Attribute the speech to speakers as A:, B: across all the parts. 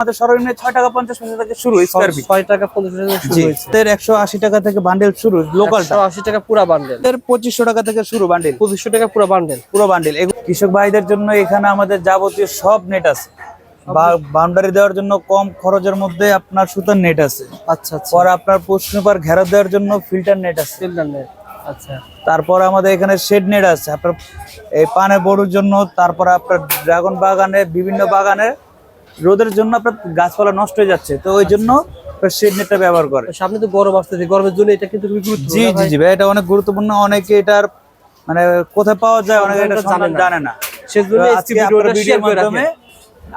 A: আমাদের সর্বনিম্ন ছয় টাকা পঞ্চাশ পয়সা থেকে শুরু স্কোয়ার ফিট
B: ছয় টাকা পঞ্চাশ পয়সা থেকে শুরু
A: এর একশো আশি টাকা থেকে বান্ডেল শুরু
B: একশো আশি টাকা পুরা বান্ডেল
A: এর পঁচিশশো টাকা থেকে শুরু বান্ডেল
B: পঁচিশশো টাকা পুরা বান্ডেল
A: পুরো বান্ডেল কৃষক ভাইদের জন্য এখানে আমাদের যাবতীয় সব নেট আছে। বাউন্ডারি দেওয়ার জন্য কম খরচের মধ্যে আপনার সুতার নেট আছে।
B: আচ্ছা আচ্ছা।
A: পর আপনার প্রশ্ন পার ঘেরা দেওয়ার জন্য ফিল্টার নেট আছে।
B: ইন্টারনেট আচ্ছা।
A: তারপর আমাদের এখানে শেড নেট আছে। আপনার এই পানে বড়ুর জন্য তারপর আপনার ড্রাগন বাগানে বিভিন্ন বাগানে রোদের জন্য আপনার গাছপালা নষ্ট হয়ে যাচ্ছে। তো ওই জন্য শেড নেটটা ব্যবহার করে।
B: সামনে তো গরম আসতেছে গরমের জন্য এটা কিন্তু গুরুত্বপূর্ণ
A: জি জি জি ভাই এটা অনেক গুরুত্বপূর্ণ। অনেকে এটার মানে কোথায় পাওয়া যায় অনেকে এটা
B: জানে না। সেজন্য আজকে
A: ভিডিওর মাধ্যমে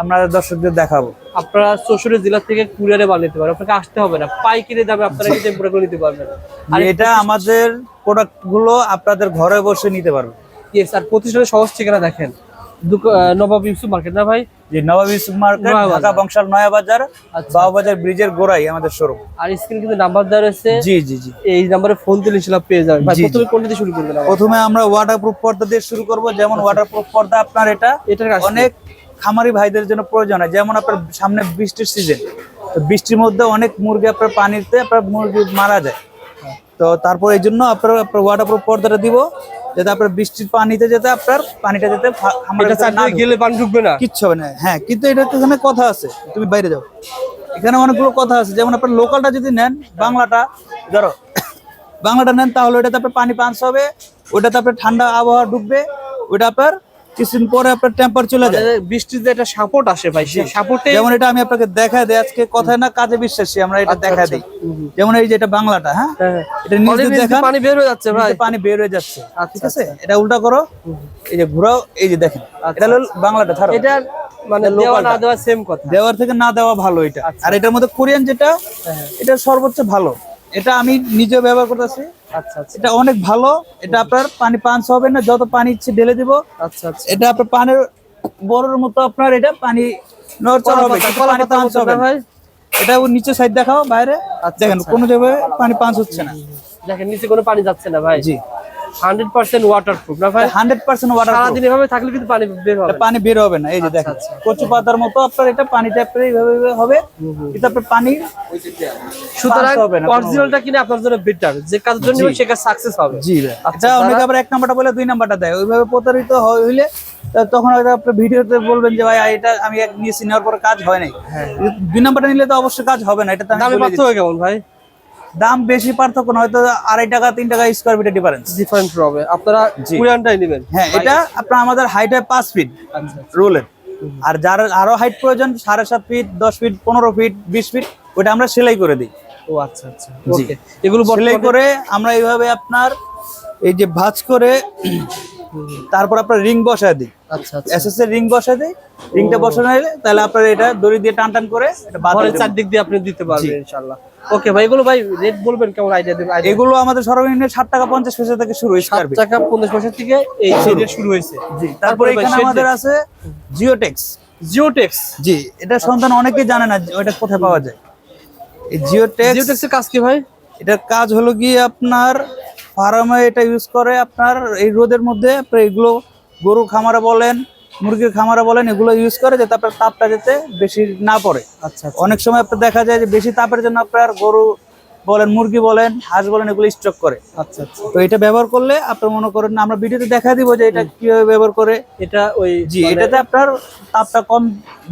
A: আমরা দর্শকদের দেখাবো।
B: আপনারা চৌষট্টি জেলা থেকে কুরিয়ারে পারেন। আপনাকে আসতে হবে না। পাইকারি দামে আপনারা কিন্তু নিতে পারবেন। আর
A: এটা আমাদের প্রোডাক্টগুলো আপনাদের ঘরে বসে নিতে পারবে।
B: ইয়েস আর প্রতিষ্ঠানের সহজ ঠিকানা দেখেন। নবাব ইউসুফ মার্কেট না ভাই?
A: যে নবাবী মার্কেট
B: নয়া বাজার।
A: ঢাকা বংশাল নয়া বাজার
B: আচ্ছা।
A: বাবুবাজার ব্রিজের গোড়াই আমাদের শোরুম।
B: আর স্ক্রিন কিন্তু নাম্বার দেওয়া রয়েছে।
A: জি জি জি।
B: এই নাম্বারে ফোন দিলে ইনশাল্লাহ পেয়ে যাবেন। ভাই
A: জি, জি।
B: প্রথমে কোনটা দিয়ে শুরু করবেন?
A: প্রথমে আমরা ওয়াটারপ্রুফ পর্দা দিয়ে শুরু করব। যেমন ওয়াটারপ্রুফ পর্দা আপনার এটা
B: এটার
A: অনেক খামারি ভাইদের জন্য প্রয়োজন হয়। যেমন আপনার সামনে বৃষ্টির সিজন বৃষ্টির মধ্যে অনেক মুরগি আপনার পানিতে আপনার মুরগি মারা যায়। তো তারপর এই জন্য আপনার আপনার ওয়াটারপ্রুফ পর্দাটা দিব। যাতে আপনার বৃষ্টির পানিতে যেতে আপনার পানিটা যাতে।
B: গেলে পানি ঢুকবে না?
A: কিচ্ছু হবে না। হ্যাঁ কিন্তু এটা তো এখানে কথা আছে। তুমি বাইরে যাও। এখানে অনেকগুলো কথা আছে। যেমন আপনার লোকালটা যদি নেন বাংলাটা ধরো বাংলাটা নেন তাহলে ওইটাতে আপনার পানি পাঁচ হবে ওইটাতে আপনার ঠান্ডা আবহাওয়া ঢুকবে ওইটা আপনার কিছুদিন পরে আপনার টেম্পার চলে যায়।
B: মানে বৃষ্টির যে একটা সাপোর্ট আসে ভাই সেই সাপোর্টে
A: যেমন এটা আমি আপনাকে দেখা দিই আজকে কথায় না কাজে বিশ্বাসী আমরা এটা
B: আচ্ছা,
A: দেখা দিই। যেমন এই যে এটা বাংলাটা হ্যাঁ? এটা নিচে দেখান।
B: পানি বের হয়ে যাচ্ছে ভাই।
A: পানি বের হয়ে যাচ্ছে।
B: আচ্ছা,
A: ঠিক আছে? এটা উল্টা করো। এই যে ঘোরাও এই যে দেখেন। এটা হলো বাংলাটা ছাড়ো
B: এটা মানে দেওয়া না দেওয়া সেম কথা।
A: দেওয়ার থেকে না দেওয়া ভালো এটা।
B: আচ্ছা।
A: আর এটার মধ্যে কোরিয়ান যেটা
B: হ্যাঁ।
A: এটা সর্বোচ্চ ভালো। এটা আমি নিজে ব্যবহার করতেছি।
B: আচ্ছা আচ্ছা।
A: এটা অনেক ভালো। এটা আপনার পানি পাঞ্চ হবে না যত পানি ইচ্ছে ঢেলে দিব।
B: আচ্ছা আচ্ছা।
A: এটা আপনার পানির বড়র মতো আপনার এটা পানি নড়চড় হবে পানি
B: পাঞ্চ
A: হবে এটা ওর নিচে সাইড দেখাও বাইরে।
B: আচ্ছা,
A: দেখেন
B: কোন
A: কোনো জায়গায় পানি পাঞ্চ হচ্ছে না।
B: দেখেন নিচে কোনো পানি যাচ্ছে না ভাই।
A: জি।
B: হান্ড্রেড পার্সেন্ট ওয়াটার প্রুফ না ভাই?
A: হান্ড্রেড পার্সেন্ট ওয়াটার
B: সারাদিন এভাবে থাকলে কিন্তু পানি বের হবে
A: পানি বের হবে না এই যে দেখেন।
B: আচ্ছা।
A: কচু পাতার মতো আপনার এটা পানিটা আপনার এইভাবে হবে। কিন্তু আপনার পানি
B: সুতরাং অরিজিনালটা কিনে আপনার জন্য বেটার যে কাজের জন্য সে কাজ সাকসেস হবে।
A: জি
B: আচ্ছা,
A: এটা অনেকে আবার এক নাম্বারটা বলে দুই নাম্বারটা দেয়। ওইভাবে প্রতারিত হয়- হইলে তখন হয়তো আপনার ভিডিওতে বলবেন যে ভাই এটা আমি এক নিয়েছি নেওয়ার পরে কাজ হয় নাই। দুই নাম্বারটা নিলে তো অবশ্যই কাজ হবে না এটা তো আমি
B: দামে। পার্থক্য কেমন ভাই?
A: দাম বেশি পার্থক্য না হয়তো আড়াই টাকা তিন টাকা স্কোয়ার ফিটের ডিফারেন্স
B: ডিফারেন্স হবে আপনারা। কোরিয়ানটাই নেবেন।
A: হ্যাঁ এটা আপনার আমাদের হাইট হয় পাঁচ ফিট
B: আচ্ছা
A: রোলের আর যার আরও হাইট প্রয়োজন সাড়ে সাত ফিট দশ ফিট পনেরো ফিট বিশ ফিট ওটা আমরা সেলাই করে দিই।
B: ও আচ্ছা আচ্ছা। এগুলো
A: সেলাই করে আমরা এইভাবে আপনার এই যে ভাজ করে তারপর আপনার রিং বসায় দিই।
B: আচ্ছা আচ্ছা।
A: এর রিং বসায় দিই। রিংটা বসানো হলে তাহলে আপনার এটা দড়ি দিয়ে টান টান করে এটা বাঁধা
B: চারদিক দিয়ে আপনি দিতে পারবেন ইনশাআল্লাহ। ওকে ভাই এগুলো ভাই রেট বলবেন কেমন আইডিয়া দেবেন?
A: এগুলো আমাদের সর্বনিম্ন টাকা পয়সা থেকে শুরু
B: টাকা পয়সা থেকে এই রেট শুরু হয়েছে।
A: জি তারপরে এখানে আমাদের আছে জিওটেক্স
B: জিওটেক্স
A: জি এটা সন্তান অনেকেই জানে না ওটা কোথায় পাওয়া যায়। এই জিওটেক্স
B: জিওটেক্সের কাজ কি ভাই?
A: এটার কাজ হলো গিয়ে আপনার ফার্মে এটা ইউজ করে আপনার এই রোদের মধ্যে আপনার এগুলো গরু খামারে বলেন মুরগির খামারে বলেন এগুলো ইউজ করে যাতে আপনার তাপটা যাতে বেশি না পড়ে।
B: আচ্ছা
A: অনেক সময় আপনার দেখা যায় যে বেশি তাপের জন্য আপনার গরু বলেন মুরগি বলেন হাঁস বলেন এগুলো স্টক করে।
B: আচ্ছা আচ্ছা।
A: তো এটা ব্যবহার করলে আপনার মনে করেন আমরা ভিডিওতে দেখা দিব যে এটা কীভাবে ব্যবহার করে।
B: এটা ওই
A: জি
B: মানে-
A: এটাতে আপনার তাপটা কম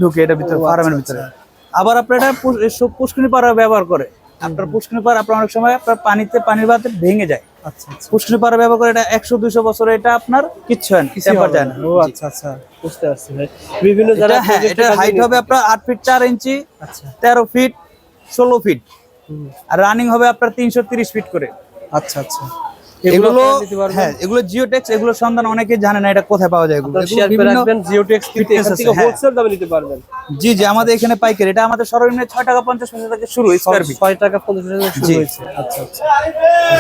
A: ঢুকে এটা ভিতরে ফার্মের
B: আচ্ছা,
A: ভিতরে। আবার আপনার এটা পু- এসব পাড়া ব্যবহার করে। আপনার পুষ্কনি পাড়া আপনার অনেক সময় আপনার পানিতে পানির ভাতে ভেঙে যায়।
B: আচ্ছা আচ্ছা।
A: ব্যবহার করে এটা একশো দুইশো বছর এটা আপনার কিচ্ছু হয় না যায়
B: ও আচ্ছা আচ্ছা। বুঝতে পারছি ভাই। বিভিন্ন যারা
A: হ্যাঁ এটা হাইট হবে আপনার আট ফিট চার ইঞ্চি
B: আচ্ছা।
A: তেরো ফিট ষোলো ফিট আর রানিং হবে আপনার তিনশো তিরিশ ফিট করে।
B: আচ্ছা আচ্ছা।
A: এগুলো। হ্যাঁ এগুলো জিওটেক্স এগুলো সন্ধান অনেকেই জানে না এটা কোথায় পাওয়া যায় এগুলো।
B: জিওটেক্স
A: হ্যাঁ।
B: হোলসেল দামে নিতে পারবেন।
A: জি জি আমাদের এখানে পাইকারি। এটা আমাদের সর্বনিম্ন ছয় টাকা পঞ্চাশ পয়সা থেকে শুরু স্কোয়ার ফিট
B: ছয় টাকা পঞ্চাশ পয়সা থেকে শুরু। হয়েছে। আচ্ছা আচ্ছা।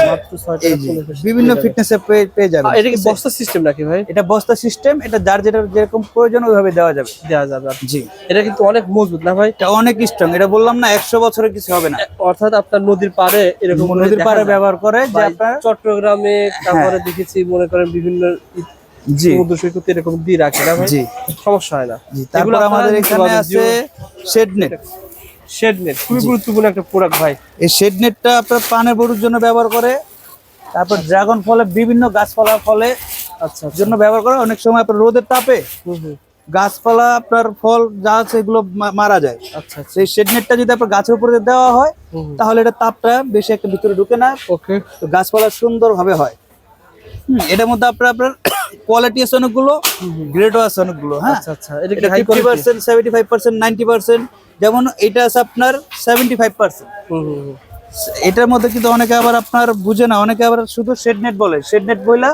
B: মাত্র টাকা পয়সা।
A: বিভিন্ন ফিটনেসে পেয়ে যাবে
B: এটা কি বস্তা সিস্টেম নাকি ভাই?
A: এটা বস্তা সিস্টেম এটা যার যেটা যেরকম প্রয়োজন ওইভাবে দেওয়া যাবে।
B: দেওয়া যাবে
A: জি।
B: এটা কিন্তু অনেক মজবুত না ভাই?
A: এটা অনেক স্ট্রং এটা বললাম না একশো বছরের কিছু হবে না।
B: অর্থাৎ আপনার নদীর পাড়ে এরকম
A: নদীর পাড়ে ব্যবহার করে যে আপনার
B: চট্টগ্রামে তারপরে দেখেছি মনে করেন বিভিন্ন সমুদ্র সৈকত এরকম দিয়ে রাখে না
A: জি।
B: সমস্যা হয় না।
A: তারপর আমাদের এখানে আছে শেড নেট
B: শেড নেট খুবই গুরুত্বপূর্ণ একটা প্রোডাক্ট ভাই।
A: এই শেড নেটটা আপনার পানের বড়ুর জন্য ব্যবহার করে তারপর ড্রাগন ফলে বিভিন্ন গাছপালার ফলে
B: আচ্ছা আচ্ছা।
A: জন্য ব্যবহার করে অনেক সময় আপনার রোদের তাপে গাছপালা আপনার ফল যা আছে এগুলো মারা যায়।
B: আচ্ছা
A: সেই শেড নেটটা যদি আপনার গাছের উপরে দেওয়া হয়। তাহলে এটা তাপটা বেশি একটা ভিতরে ঢুকে না।
B: ওকে
A: তো গাছপালা সুন্দরভাবে হয়। হুম, এটার মধ্যে আপনার আপনার কোয়ালিটি আছে অনেকগুলো গ্রেডও আছে অনেকগুলো হ্যাঁ?
B: আচ্ছা আচ্ছা। এটা
A: fifty percent seventy five percent ninety percent যেমন এটা আছে আপনার সেভেন্টি ফাইভ পার্সেন্ট। এটার মধ্যে কিন্তু অনেকে আবার আপনার বুঝে না অনেকে আবার শুধু শেড নেট বলে। শেড নেট বইলা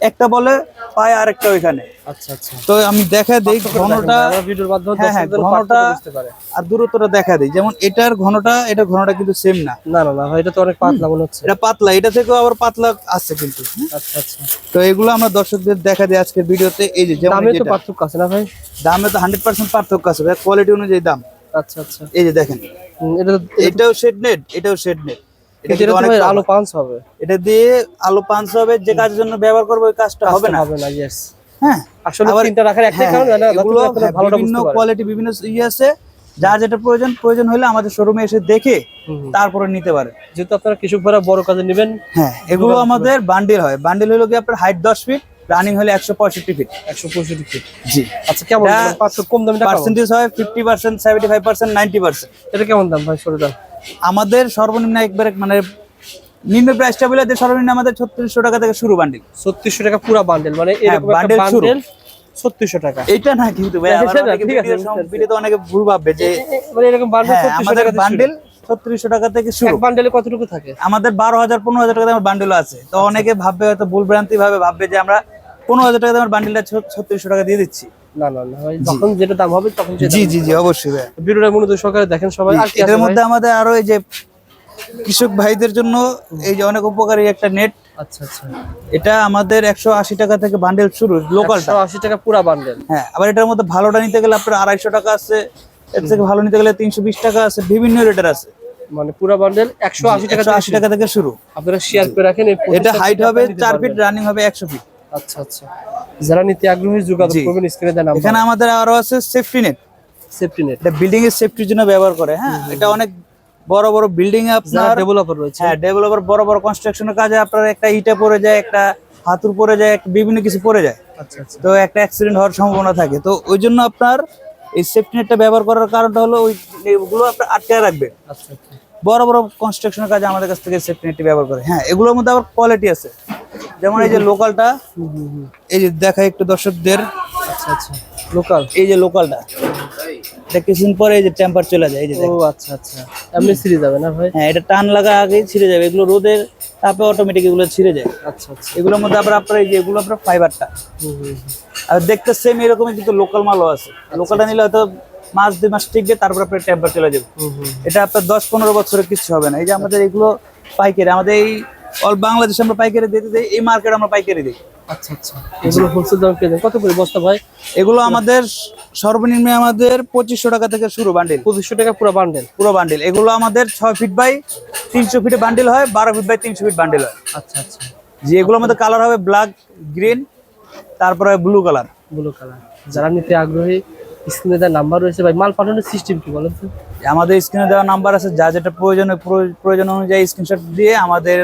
A: একটা বলে পায় আরেকটা ওইখানে।
B: আচ্ছা আচ্ছা।
A: তো আমি দেখা দিই ঘনটা
B: ভিডিওর মাধ্যমে
A: হ্যাঁ, হ্যাঁ, ঘনটা- আর দূরত্বটা দেখা দিই। যেমন এটার ঘনটা এটার ঘনটা কিন্তু সেম না।
B: না না না এটা তো অনেক পাতলা মনে হচ্ছে।
A: এটা পাতলা এটা থেকেও আবার পাতলা আছে কিন্তু
B: আচ্ছা আচ্ছা।
A: তো এগুলো আমরা দর্শকদের দেখা দিই আজকের ভিডিওতে। এই যে যেমন
B: দামে তো পার্থক্য আছে না ভাই?
A: দামে তো হান্ড্রেড পার্সেন্ট পার্থক্য আছে ভাই কোয়ালিটি অনুযায়ী দাম।
B: আচ্ছা আচ্ছা।
A: এই যে দেখেন।
B: এটা
A: এটাও শেড নেট এটাও শেড নেট আলো
B: আলো হবে।
A: এটা দিয়ে আলো পাঁচ হবে যে কাজের জন্য ব্যবহার করব ওই কাজটা হবে না।
B: হবে না ইয়েস
A: হ্যাঁ।
B: আসলে তিনটা রাখার একটা
A: হ্যাঁ,
B: কারণ
A: হ্যাঁ,
B: ভালোটা
A: বিভিন্ন কোয়ালিটি বিভিন্ন ইয়ে আছে। যা যেটা প্রয়োজন প্রয়োজন হলে আমাদের শোরুমে এসে দেখে
B: হুম, হুম।
A: তারপরে নিতে পারে।
B: যেহেতু আপনারা কৃষক ভাড়া বড় কাজে নেবেন
A: হ্যাঁ এগুলো আমাদের বান্ডিল হয়। বান্ডিল হলো কি আপনার হাইট দশ ফিট রানিং হলে একশো পঁয়ষট্টি ফিট
B: একশো পঁয়ষট্টি ফিট
A: জি।
B: আচ্ছা কেমন? মানে কম দামে
A: পার্সেন্টেজ হয় fifty percent seventy five percent ninety percent
B: এটা কেমন দাম ভাই? সরে দাম
A: আমাদের সর্বনিম্ন একবারে মানে নিম্ন প্রাইসটা বলে সর্বনিম্ন আমাদের ছত্রিশশো টাকা থেকে শুরু বান্ডিল
B: ছত্রিশশো টাকা পুরো বান্ডেল মানে
A: হ্যাঁ,
B: একটা
A: bundle শুরু।
B: ছত্রিশশো টাকা।
A: এইটা না কিন্তু ভাই
B: হ্যাঁ,
A: ভিডিওতে অনেকে ভুল ভাববে যে
B: এরকম বান্ডেল
A: হ্যাঁ আমাদের বান্ডিল ছত্রিশশো টাকা থেকে শুরু।
B: বান্ডেলে কতটুকু থাকে?
A: আমাদের বারো হাজার পনেরো হাজার টাকা বান্ডিল আছে। তো অনেকে ভাববে হয়তো ভুল ভ্রান্তি ভাবে ভাববে যে আমরা পনেরো হাজার টাকা বান্ডিলটা ছত্রিশশো টাকা দিয়ে দিচ্ছি।
B: না না না যখন যেটা দাম হবে তখন
A: জি জি জি অবশ্যই ভাই
B: ভিডিওটা মনোযোগ সহকারে দেখেন সবাই আর কি আছে
A: এটার
B: ভাই?
A: মধ্যে আমাদের আরও এই যে কৃষক ভাইদের জন্য এই যে অনেক উপকারী একটা নেট
B: আচ্ছা আচ্ছা।
A: এটা আমাদের একশো আশি টাকা থেকে বান্ডেল শুরু লোকালটা
B: আশি টাকা পুরা বান্ডেল
A: হ্যাঁ আবার এটার মধ্যে ভালোটা নিতে গেলে আপনার আড়াইশো টাকা আছে এর থেকে ভালো নিতে গেলে তিনশো বিশ টাকা আছে বিভিন্ন রেটের আছে।
B: মানে পুরা বান্ডেল একশো আশি টাকা
A: আশি টাকা থেকে শুরু।
B: আপনারা শেয়ার করে রাখেন
A: এটা হাইট হবে চার ফিট রানিং হবে একশো ফিট
B: আচ্ছা আচ্ছা। যারা নিতে আগ্রহী যোগাযোগ করবেন স্ক্রিনে দেন
A: এখানে আমাদের আরও আছে সেফটি নেট
B: সেফটি নেট
A: এটা বিল্ডিং এর সেফটির জন্য ব্যবহার করে হ্যাঁ? এটা অনেক বড় বড় বিল্ডিং এ আপনার
B: ডেভেলপার রয়েছে।
A: হ্যাঁ ডেভেলপার বড় বড় কনস্ট্রাকশনের কাজে আপনার একটা ইটা পড়ে যায় একটা হাতুর পড়ে যায় একটা বিভিন্ন কিছু পড়ে যায়।
B: আচ্ছা আচ্ছা।
A: তো একটা অ্যাক্সিডেন্ট হওয়ার সম্ভাবনা থাকে। তো ওই জন্য আপনার এই সেফটি নেটটা ব্যবহার করার কারণটা হলো ওই ওগুলো আপনার আটকে রাখবে।
B: আচ্ছা
A: বড় বড় কনস্ট্রাকশনের কাজে আমাদের কাছ থেকে সেফটি নেটটি ব্যবহার করে। হ্যাঁ এগুলোর মধ্যে আবার কোয়ালিটি আছে। যেমন এই যে লোকালটা। এই যে দেখাই একটু দর্শকদের।
B: আচ্ছা আচ্ছা লোকাল।
A: এই যে লোকালটা এটা কিছুদিন পরে এই যে টেম্পার চলে যায় এই যে
B: ও আচ্ছা আচ্ছা। এমনি সিরিজ যাবে না ভাই?
A: হ্যাঁ এটা টান লাগা আগেই ছিঁড়ে যাবে এগুলো রোদের তাপে অটোমেটিক এগুলো ছিঁড়ে যায়।
B: আচ্ছা আচ্ছা।
A: এগুলোর মধ্যে আবার আপনার এই যে এগুলো আপনার ফাইবারটা। আর দেখতে সেম এরকমই কিন্তু লোকাল মালও আছে। লোকালটা নিলে হয়তো মাস দুই মাস টিকবে তারপর আপনার টেম্পার চলে যাবে। এটা আপনার দশ পনেরো বছরের কিছু হবে না। এই যে আমাদের এগুলো পাইকারি আমাদের এই অল বাংলাদেশে আমরা পাইকারি দিতে দিই এই মার্কেট আমরা পাইকারি দিই।
B: আচ্ছা আচ্ছা। এগুলো হোলসেল দাম পেয়ে কত করে বস্তা ভাই?
A: এগুলো আমাদের সর্বনিম্ন আমাদের পঁচিশশো টাকা থেকে শুরু বান্ডিল
B: পঁচিশশো টাকা পুরো বান্ডেল
A: পুরো বান্ডিল এগুলো আমাদের ছয় ফিট বাই তিনশো ফিটে বান্ডিল হয় বারো ফিট বাই তিনশো ফিট বান্ডিল হয়।
B: আচ্ছা আচ্ছা।
A: যে এগুলো আমাদের কালার হবে ব্ল্যাক গ্রিন তারপরে ব্লু কালার
B: ব্লু কালার যারা নিতে আগ্রহী স্ক্রিনে দেওয়ার নাম্বার রয়েছে ভাই, মাল পাঠানোর সিস্টেম কি বলেন তো?
A: আমাদের স্ক্রিনে দেওয়া নাম্বার আছে, যা যেটা প্রয়োজন প্রয়োজন অনুযায়ী স্ক্রিনশট দিয়ে আমাদের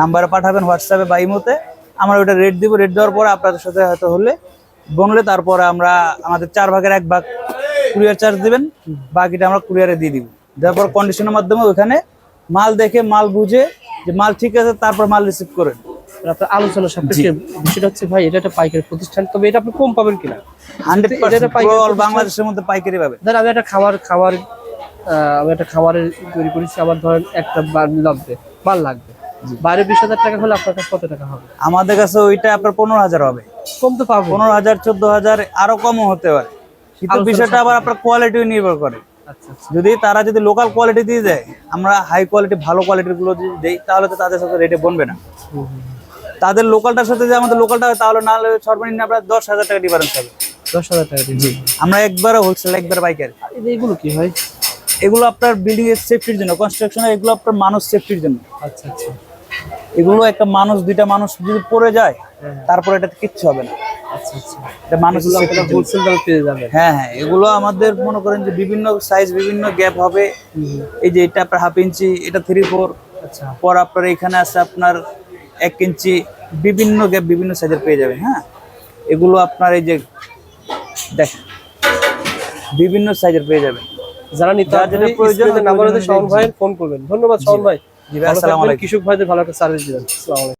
A: নাম্বারে পাঠাবেন হোয়াটসঅ্যাপে বা ইমোতে। আমরা ওটা রেট দিব রেট দেওয়ার পরে আপনাদের সাথে হয়তো হলে বনলে তারপরে আমরা আমাদের চার ভাগের এক ভাগ কুরিয়ার চার্জ দেবেন, বাকিটা আমরা কুরিয়ারে দিয়ে দিব। দেওয়ার পর কন্ডিশনের মাধ্যমে ওখানে মাল দেখে, মাল বুঝে, যে মাল ঠিক আছে, তারপর মাল রিসিভ করেন।
B: আপনার আলোচনা সাপেক্ষে বিষয়টা হচ্ছে ভাই এটা একটা পাইকারি প্রতিষ্ঠান তবে এটা আপনি কম পাবেন কিনা?
A: হান্ড্রেড
B: এটা পাইকারি
A: বাংলাদেশের মধ্যে পাইকারি পাবে
B: ধরেন আমি একটা খাবার খাবার আমি একটা খাবারের তৈরি করেছি আমার ধরেন একটা বান লাগবে মাল লাগবে। বাইরে বিশ হাজার টাকা হলে আপনার কাছে কত টাকা হবে?
A: আমাদের কাছে ওইটা আপনার পনেরো হাজার হবে।
B: কম তো পাবো
A: পনেরো হাজার চোদ্দ হাজার আরও কমও হতে পারে। কিন্তু বিষয়টা আবার আপনার কোয়ালিটি নির্ভর করে।
B: আচ্ছা আচ্ছা।
A: যদি তারা যদি লোকাল কোয়ালিটি দিয়ে দেয় আমরা হাই কোয়ালিটি ভালো কোয়ালিটিরগুলো যদি দেই তাহলে তো তাদের সাথে রেটে বনবে না। তাদের লোকালটার সাথে যে আমাদের লোকালটা হয় তাহলে না হলে সর্বনিম্ন আপনার দশ হাজার টাকা ডিফারেন্স হবে।
B: দশ হাজার টাকা দিন
A: আমরা একবারে হোলসেল একবার পাইকারি।
B: এগুলো কি হয়?
A: এগুলো আপনার বিল্ডিং এর সেফটির জন্য কনস্ট্রাকশনের এগুলো আপনার মানুষ সেফটির জন্য।
B: আচ্ছা আচ্ছা।
A: এগুলো একটা মানুষ দুইটা মানুষ যদি পড়ে যায়
B: হ্যাঁ।
A: তারপর এটাতে কিচ্ছু হবে না।
B: আচ্ছা আচ্ছা।
A: এটা হ্যাঁ হ্যাঁ এগুলো আমাদের মনে করেন যে বিভিন্ন সাইজ বিভিন্ন গ্যাপ হবে। এই যে এটা আপনার হাফ ইঞ্চি এটা থ্রি ফোর
B: আচ্ছা।
A: পর আপনার এখানে আছে আপনার এক ইঞ্চি বিভিন্ন গ্যাপ বিভিন্ন সাইজের পেয়ে যাবেন হ্যাঁ? এগুলো আপনার এই যে দেখ বিভিন্ন সাইজের পেয়ে যাবেন।
B: যারা নিতে
A: যেটা প্রয়োজন,
B: নাম্বার শাওন ভাই ফোন করবেন। ধন্যবাদ শাওন ভাই। কৃষক ভাইদের ভালো একটা সার্ভিস দিবেন। আসসালামু আলাইকুম।